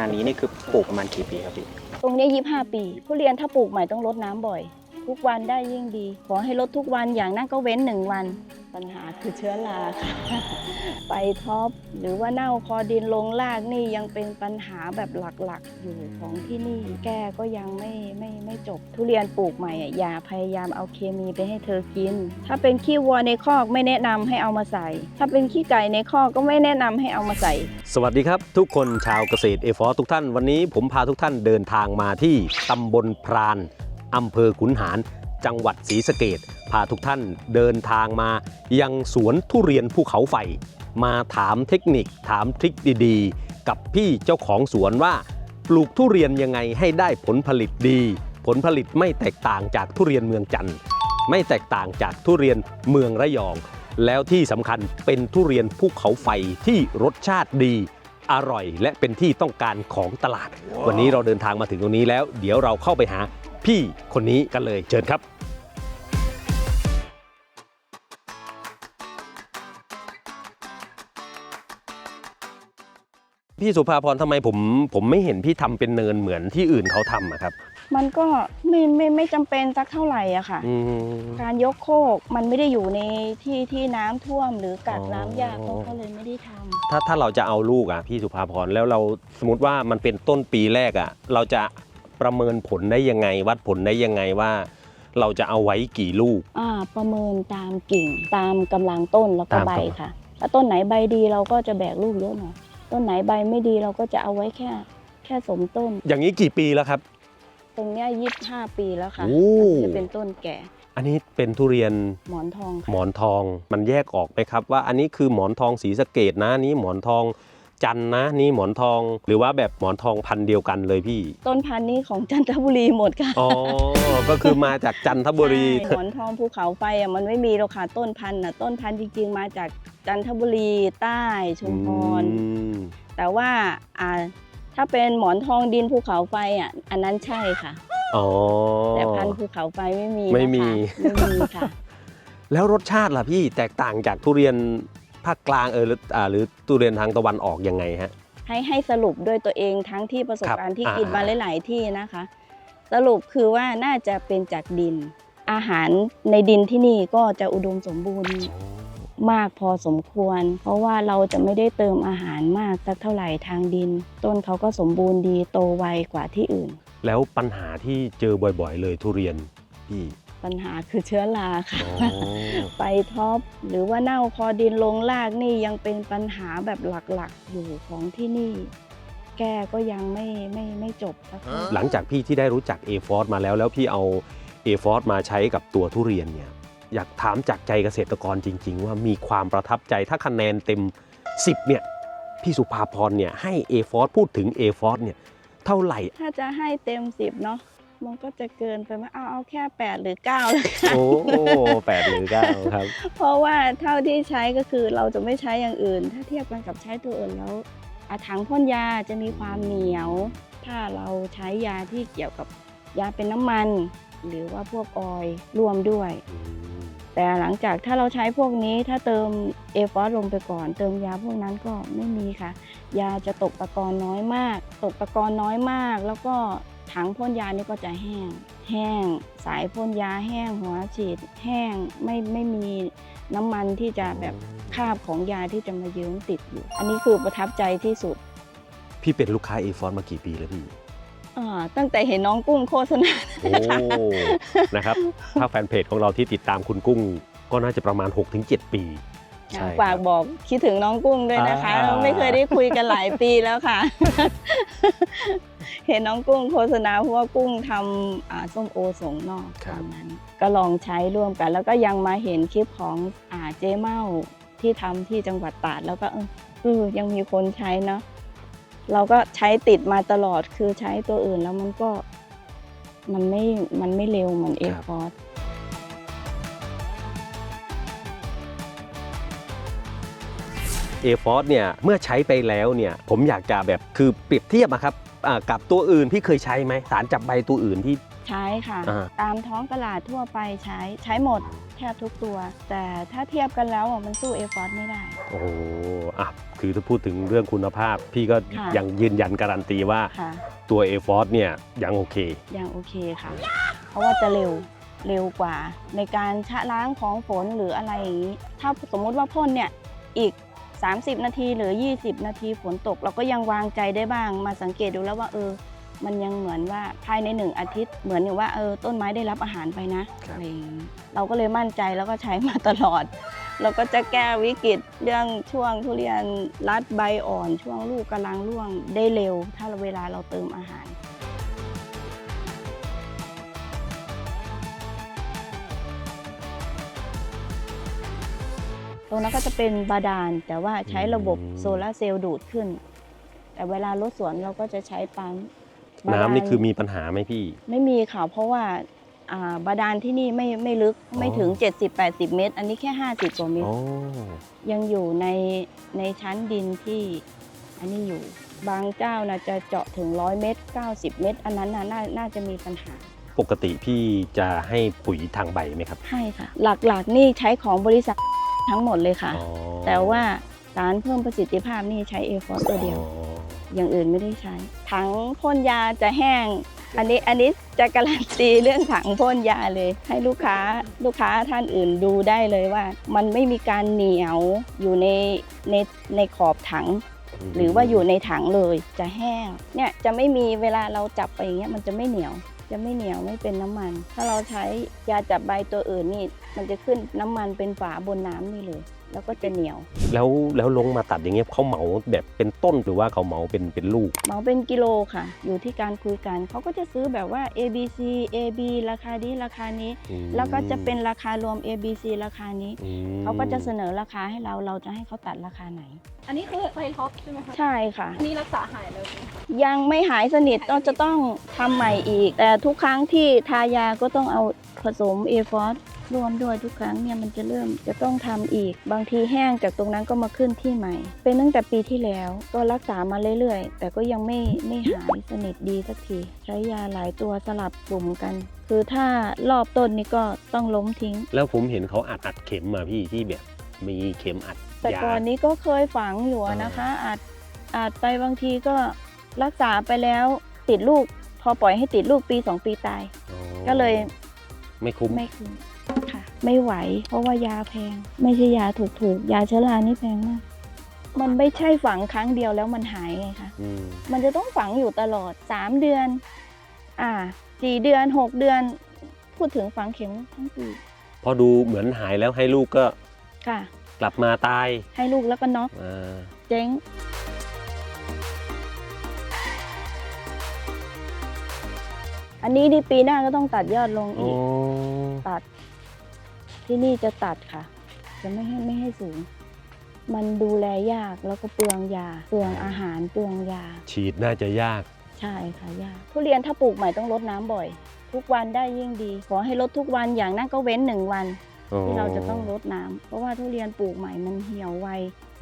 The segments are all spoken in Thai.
มาณนี้นี่คือปลูกประมาณกี่ปีครับพี่ ตรงนี้ยี่ห้าปีทุเรียนถ้าปลูกใหม่ต้องรดน้ำบ่อย ทุกวันได้ยิ่งดี ขอให้ลดทุกวันอย่างนั้นก็เว้นหนึ่งวัน ปัญหาคือเชื้อราค่ะไปท็อปหรือว่าเน่าพอดินลงรากนี่ยังเป็นปัญหาแบบหลักๆ อยู่ของที่นี่แก้ก็ยังไม่ไม่ไม่จบ ทุเรียนปลูกใหม่อย่าพยายามเอาเคมีไปให้เธอกิน ถ้าเป็นขี้วัวในคอกไม่แนะนำให้เอามาใส่ ถ้าเป็นขี้ไก่ในคอกก็ไม่แนะนำให้เอามาใส่ สวัสดีครับ ทุกคนชาวเกษตรเอฟอทุกท่านวันนี้ผมพาทุกท่านเดินทางมาที่ตำบลพรานอำเภอขุนหาร จังหวัดศรีสะเกดพาทุกท่านเดินทางมา ยังสวนทุเรียนภูเขาไฟ มาถามเทคนิคถามทริคดีๆ กับพี่เจ้าของสวนว่า ปลูกทุเรียนยังไงให้ได้ผลผลิตดี ผลผลิตไม่แตกต่างจากทุเรียนเมืองจันทร์ไม่แตกต่างจากทุเรียนเมืองระยอง แล้วที่สำคัญเป็นทุเรียนภูเขาไฟที่รสชาติดีอร่อยและเป็นที่ต้องการของตลาด วันนี้เราเดินทางมาถึงตรงนี้แล้ว เดี๋ยวเราเข้าไปหาพี่คนนี้กันเลยเชิญครับ พี่สุภาพรทำไมผมผมไม่เห็นพี่ทำเป็นเนินเหมือนที่อื่นเขาทำอะครับมันก็ไม่ไม่ไม่จำเป็นสักเท่าไหร่อะค่ะ อืม การยกโคกมันไม่ได้อยู่ในที่ที่น้ำท่วมหรือกัดอ๋อน้ำยากเขาก็เลยไม่ได้ทำถ้าถ้าเราจะเอาลูกอะพี่สุภาพรแล้วเราสมมติว่ามันเป็นต้นปีแรกอะเราจะประเมินผลได้ยังไง วัดผลได้ยังไงว่า เราจะเอาไว้กี่ลูก อ่าประเมินตามกิ่งตามกำลังต้นแล้วก็ตามใบกำลัง ค่ะ ถ้าต้นไหนใบดีเราก็จะแบกลูกเยอะหน่อย ต้นไหนใบไม่ดีเราก็จะเอาไว้แค่ แค่สมต้น อย่างนี้กี่ปีแล้วครับ ตรงเนี้ยยี่ห้าปีแล้วค่ะโอ้ จะเป็นต้นแก่อันนี้เป็นทุเรียนหมอนทองหมค่ะอนทองมันแยกออกไหมครับ ว่าอันนี้คือหมอนทองสีสะเกดนะอันนี้หมอนทองจันทร์นะนี่หมอนทอง หรือว่าแบบหมอนทองพันธุ์เดียวกันเลยพี่ ต้นพันธุ์นี้ของจันทบุรีหมดค่ะอ๋อ ก็คือมาจากจันทบุรี ใช่หมอนทองภูเขาไฟอะมันไม่มีหรอกค่ะต้นพันธุ์อะต้นพันธุ์จริงๆมาจาก จันทบุรีใต้ชุมพร อืมแต่ว่าอ่าถ้าเป็นหมอนทองดินภูเขาไฟอะอันนั้นใช่ค่ะ อ๋อ แต่พันธุ์ภูเขาไฟไม่มีไม่มีนะคะไม่มีค่ะ แล้วรสชาติล่ะพี่แตกต่างจากทุเรียนภาคกลางเออหรืออ่าหรือทุเรียนทางตะวันออกยังไงฮะ ให้ให้สรุปด้วยตัวเองทั้งที่ประสบการณ์ที่ครับกินมาอ่าหลาย ๆ ที่นะคะ สรุปคือว่าน่าจะเป็นจากดิน อาหารในดินที่นี่ก็จะอุดมสมบูรณ์ มากพอสมควร เพราะว่าเราจะไม่ได้เติมอาหารมากสักเท่าไหร่ทางดิน ต้นเขาก็สมบูรณ์ดีโตไวกว่าที่อื่น แล้วปัญหาที่เจอบ่อยๆ เลยทุเรียนพี่ปัญหาคือเชื้อราค่ะอ๋อไปท็อปหรือว่าเน่าพอดินลงรากนี่ยังเป็นปัญหาแบบหลักๆอยู่ของที่นี่ แก้ก็ยังไม่ไม่ไม่จบสักเท่าไหร่หลังจากพี่ที่ได้รู้จัก a f o r มาแล้วแล้วพี่เอา a f o r มาใช้กับตัวทุเรียนเนี่ย อยากถามจากใจเกษตรกรจริง ๆ ว่ามีความประทับใจถ้าคะแนนเต็ม 10เนี่ยพี่สุภาพรเนี่ยให้ a f o r พูดถึง a f o r เนี่ยเท่าไหร่ ถ้าจะให้เต็มสิบเนาะมันก็จะเกินไปไหมเอาเอาแค่ 8 หรือ9เลยค่ะโอ้แปดหรือเก้าครับ เพราะว่าเท่าที่ใช้ก็คือเราจะไม่ใช้อย่างอื่น ถ้าเทียบกันกับใช้ตัวอื่นแล้วอาถังพ่นยาจะมีความเหนียว ถ้าเราใช้ยาที่เกี่ยวกับยาเป็นน้ำมัน หรือว่าพวกออยล์รวมด้วย แต่หลังจากถ้าเราใช้พวกนี้ถ้าเติมเอฟอสลงไปก่อน เติมยาพวกนั้นก็ไม่มีค่ะ ยาจะตกตะกอนน้อยมาก ตกตะกอนน้อยมาก แล้วก็ถังพ่นยานี่ก็จะแห้ง แห้ง สายพ่นยาแห้งหัวฉีด แห้งไม่ไม่มีน้ำมันที่จะแบบคราบของยาที่จะมาเยิ้มติดอยู่ อันนี้คือประทับใจที่สุด พี่เป็นลูกค้า a f o r มากี่ปีแล้วพี่ อ่าตั้งแต่เห็นน้องกุ้งโฆษณา โอ้นะครับ ถ้าแฟนเพจของเราที่ติดตามคุณกุ้งก็น่าจะประมาณ 6-7 ปีใช่ฝากครับบอกคิดถึงน้องกุ้งด้วยนะคะอ่าเราไม่เคยได้คุยกันหลายปีแล้วค่ะ เห็นน้องกุ้งโฆษณาเพราะว่ากุ้งทำอ่าส้มโอส่งนอกตอนนั้น ก็ลองใช้ร่วมกัน แล้วก็ยังมาเห็นคลิปของอ่าเจ๊เม่าที่ทำที่จังหวัดตราดแล้วก็เออเออยังมีคนใช้เนาะ เราก็ใช้ติดมาตลอดคือใช้ตัวอื่นแล้วมันก็มันไม่มันไม่เร็วเหมือนเอครับฟอร์พ a f o r c e เนี่ยเมื่อใช้ไปแล้วเนี่ยผมอยากจะแบบคือเปรียบเทียบอะครับอ่ากับตัวอื่นพี่เคยใช้ไหมสารจับใบตัวอื่นที่ ใช้ค่ะ อ่า ตามท้องตลาดทั่วไปใช้ใช้หมดแทบทุกตัว แต่ถ้าเทียบกันแล้วอะมันสู้เอฟอร์ไม่ได้ โอ้โหอะคือถ้าพูดถึงเรื่องคุณภาพ พี่ก็ค่ะ ยังยืนยันการันตีว่าค่ะ ตัว a f o r c e เนี่ยยังโอเค ยังโอเคค่ะ เพราะว่าจะเร็วเร็วกว่า ในการชะล้างของฝนหรืออะไรอย่างนี้ ถ้าสมมุติว่าพ่นเนี่ยอีก 30 นาทีหรือ 20 นาทีฝนตก เราก็ยังวางใจได้บ้างมาสังเกตดูแล้วว่าเออ มันยังเหมือนว่าภายในหนึ่งอาทิตย์เหมือนกับว่าเออต้นไม้ได้รับอาหารไปนะครับอะไรอย่างนี้เราก็เลยมั่นใจแล้วก็ใช้มาตลอด เราก็จะแก้วิกฤตเรื่องช่วงทุเรียนรัดใบอ่อน ช่วงลูกกำลังร่วงได้เร็ว ถ้าเวลาเราเติมอาหารตรงนั้นก็จะเป็นบาดาลแต่ว่าใช้ระบบอืมโซลาร์เซลล์ดูดขึ้น แต่เวลารถสวนเราก็จะใช้ปั๊มบาดาล น้ำนี่คือมีปัญหาไหมพี่ ไม่มีค่ะ เพราะว่าอ่าบาดาลที่นี่ไม่ไม่ลึกไม่ถึง 70-80 เมตร อันนี้แค่ 50กว่าเมตร อ๋อยังอยู่ในในชั้นดินที่อันนี้อยู่ บางเจ้านะจะเจาะถึง 100 เมตร 90 เมตร อันนั้นนะนาน่าจะมีปัญหาปกติพี่จะให้ปุ๋ยทางใบไหมครับให้ค่ะ หลักๆนี่ใช้ของบริษัททั้งหมดเลยค่ะ อ๋อแต่ว่าสารเพิ่มประสิทธิภาพนี่ใช้เอฟอสตัวเดียว อ๋อ อย่างอื่นไม่ได้ใช้ ถังพ่นยาจะแห้ง อันนี้อันนี้จะการันตีเรื่องถังพ่นยาเลย ให้ลูกค้าลูกค้าท่านอื่นดูได้เลยว่า มันไม่มีการเหนียวอยู่ในในในขอบถัง หรือว่าอยู่ในถังเลยจะแห้งเนี่ยจะไม่มีเวลาเราจับไปอย่างเงี้ยมันจะไม่เหนียวจะไม่เหนียวไม่เป็นน้ำมัน ถ้าเราใช้ยาจับใบตัวอื่นนี่ มันจะขึ้นน้ำมันเป็นฝาบนน้ำนี่เลย แล้วก็จะเหนียว แล้วแล้วลงมาตัดอย่างเงี้ยเขาเหมาแบบเป็นต้นหรือว่าเขาเหมาเป็นเป็นลูก เหมาเป็นกิโลค่ะ อยู่ที่การคุยกันเขาก็จะซื้อแบบว่า A B C A B ราคานี้ราคานี้ อืม แล้วก็จะเป็นราคารวม A B C ราคานี้อืมเขาก็จะเสนอราคาให้เราเราจะให้เขาตัดราคาไหน อันนี้คือไฟท็อปใช่ไหมคะใช่ค่ะ อันนี้รักษาหายเลยไหมคะยังไม่หายสนิทก็จะต้องทำใหม่อีก แต่ทุกครั้งที่ทายาก็ต้องเอา ผสมเอฟอสรวมด้วยทุกครั้งเนี่ยมันจะเริ่มจะต้องทำอีก บางทีแห้งจากตรงนั้นก็มาขึ้นที่ใหม่ เป็นตั้งแต่ปีที่แล้วก็รักษามาเรื่อยๆ แต่ก็ยังไม่ไม่หายสนิทดีสักที ใช้ยาหลายตัวสลับกลุ่มกัน คือถ้ารอบต้นนี่ก็ต้องล้มทิ้ง แล้วผมเห็นเขาอัดอัดเข็มมาพี่ที่แบบมีเข็มอัดแต่ยาก่อนนี้ก็เคยฝังอยู่อะนะคะอาจอาจไปบางทีก็รักษาไปแล้วติดลูก พอปล่อยให้ติดลูกปี2ปีตายอ๋อก็เลย ไม่คุ้ม ไม่คืนค่ะ ไม่ไหว เพราะว่ายาแพง ไม่ใช่ยาถูกๆ ยาเชื้อรานี่แพงมาก มันไม่ใช่ฝังครั้งเดียวแล้วมันหายไงคะ อืมมันจะต้องฝังอยู่ตลอด 3 เดือน อ่าสี่เดือน 6 เดือน พูดถึงฝังเข็มทั้งปีพอดูเหมือนหายแล้วให้ลูกก็ค่ะ กลับมาตายให้ลูกแล้วก็น็อกอ่า เจ๊ง อันนี้ดีปีหน้าก็ต้องตัดยอดลงโอ้อีก ตัด ที่นี่จะตัดค่ะ จะไม่ให้ไม่ให้สูง มันดูแลยากแล้วก็เปลืองยา เปลืองอาหารเปลืองยา ฉีดน่าจะยาก ใช่ค่ะยาก ทุเรียนถ้าปลูกใหม่ต้องรดน้ำบ่อย ทุกวันได้ยิ่งดี ขอให้ลดทุกวันอย่างนั้นก็เว้นหนึ่งวัน ที่เราจะต้องรดน้ำเพราะว่าทุเรียนปลูกใหม่มันเหี่ยวไว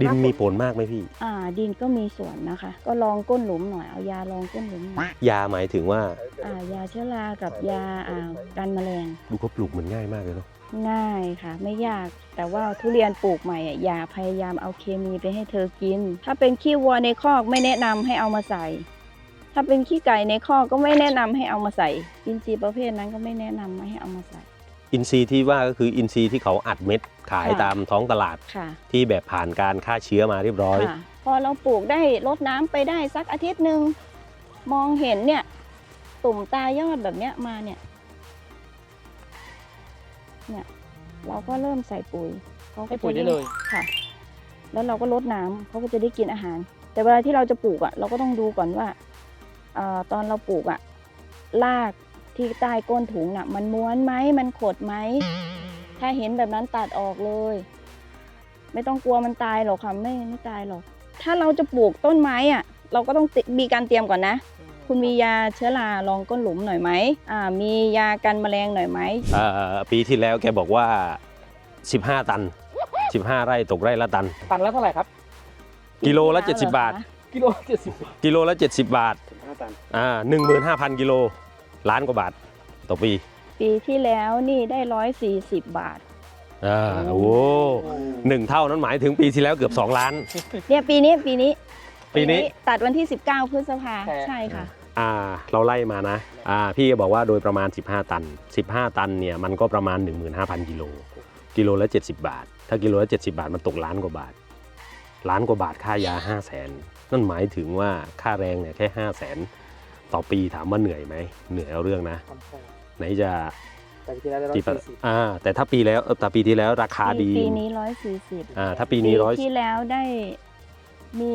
ดินมีผลมากไหมพี่ อ่า ดินก็มีส่วนนะคะ ก็ลองก้นหลุมหน่อยเอายาลองก้นหลุมหน่อยยาหมายถึงว่าอ่ายาเชื้อรากับยาอ่ากันแมลงดูเขาปลูกเหมือนง่ายมากเลยเนาะง่ายค่ะ ไม่ยากแต่ว่าทุเรียนปลูกใหม่อะอย่าพยายามเอาเคมีไปให้เธอกิน ถ้าเป็นขี้วัวในคอกไม่แนะนำให้เอามาใส่ ถ้าเป็นขี้ไก่ในคอกก็ไม่แนะนำให้เอามาใส่อินทรีย์ประเภทนั้นก็ไม่แนะนำไม่ให้เอามาใส่ อินทรีย์ที่ว่าก็คืออินทรีย์ที่เขาอัดเม็ดขายค่ะตามท้องตลาดค่ะ ที่แบบผ่านการฆ่าเชื้อมาเรียบร้อย ค่ะพอเราปลูกได้รดน้ำไปได้สักอาทิตย์หนึ่งมองเห็นเนี่ย ตุ่มตายอดแบบเนี้ยมาเนี่ยเนี่ย เราก็เริ่มใส่ปุ๋ยเขาก็ให้ปุ๋ยได้เลย ค่ะ แล้วเราก็ลดน้ำเขาก็จะได้กินอาหาร แต่เวลาที่เราจะปลูกอะ เราก็ต้องดูก่อนว่าเออตอนเราปลูกอะราก ที่ใต้ก้นถุงน่ะ มันม้วนไหมมันขดไหม ถ้าเห็นแบบนั้นตัดออกเลย ไม่ต้องกลัวมันตายหรอกค่ะไม่ไม่ตายหรอก ถ้าเราจะปลูกต้นไม้อะ เราก็ต้องติมีการเตรียมก่อนนะ คุณมียาเชื้อราลองก้นหลุมหน่อยไหมอ่า มียากันแมลงหน่อยไหมเอ่อปีที่แล้วแกบอกว่า 15 ตัน 15 ไร่ตกไร่ละตัน ตันแล้วเท่าไหร่ครับ กิโลละปีที่70 บาทเหรอคะกิโลเจ็ดสิบกิโลละ 70 บาทห้าตันอ่าหนึ่งหมื่นห้าพันกิโล ล้านกว่าบาทต่อปี ปีที่แล้วนี่ได้ร้อยสี่สิบบาท อ่าโอ้โหหนึ่งเท่านั้นหมายถึงปีที่แล้วเกือบ 2 ล้าน เนี่ยปีนี้ปีนี้ปีนี้ ตัดวันที่ 19 พฤษภาใช่ค่ะ อ่า เราไล่มานะ อ่า พี่ก็บอกว่าโดยประมาณ 15 ตัน 15 ตันเนี่ยมันก็ประมาณ 15,000 กิโล กิโลละ 70 บาท ถ้ากิโลละ 70 บาทมันตกล้านกว่าบาท ล้านกว่าบาทค่ายา 5 0 0แสนนั่นหมายถึงว่าค่าแรงเนี่ยแค่ 5 0 0แสน ต่อปีถามว่าเหนื่อยไหมเหนื่อยเอาเรื่องนะ ไหนจะแต่ที่แล้วได้ร้อยกี่ปะสี่สิบอ่าแต่ถ้าปีแล้วเออแต่ปีที่แล้วราคาดีปีนี้ร้อยสี่สิบอ่าถ้าปีนี้ร้อยที่แล้วได้มี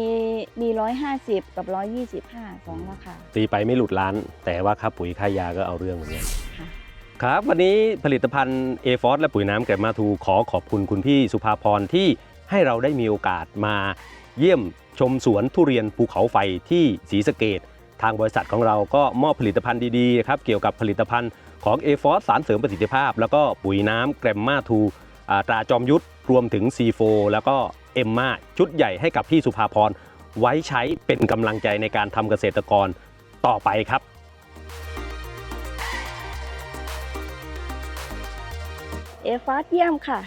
มีร้อยห้าสิบกับร้อยยี่สิบห้าสองราคาตีไปไม่หลุดล้าน แต่ว่าค่าปุ๋ยค่ายาก็เอาเรื่องเหมือนกันค่ะครับ วันนี้ผลิตภัณฑ์เอฟอสและปุ๋ยน้ำแกรมมาทูขอขอบคุณคุณพี่สุภาพรที่ให้เราได้มีโอกาสมาเยี่ยมชมสวนทุเรียนภูเขาไฟที่ศรีสะเกด ทางบริษัทของเราก็มอบผลิตภัณฑ์ดีๆครับเกี่ยวกับผลิตภัณฑ์ของ a f o s สารเสริมประสิทธิภาพ แล้วก็ปุ๋ยน้ำแกรมมาทูตราจอมยุทธรวมถึง C4 แล้วก็เอ็มมาชุดใหญ่ให้กับพี่สุภาพรไว้ใช้เป็นกำลังใจในการทำเกษตรกรต่อไปครับเอฟาสเยี่ยมค่ะ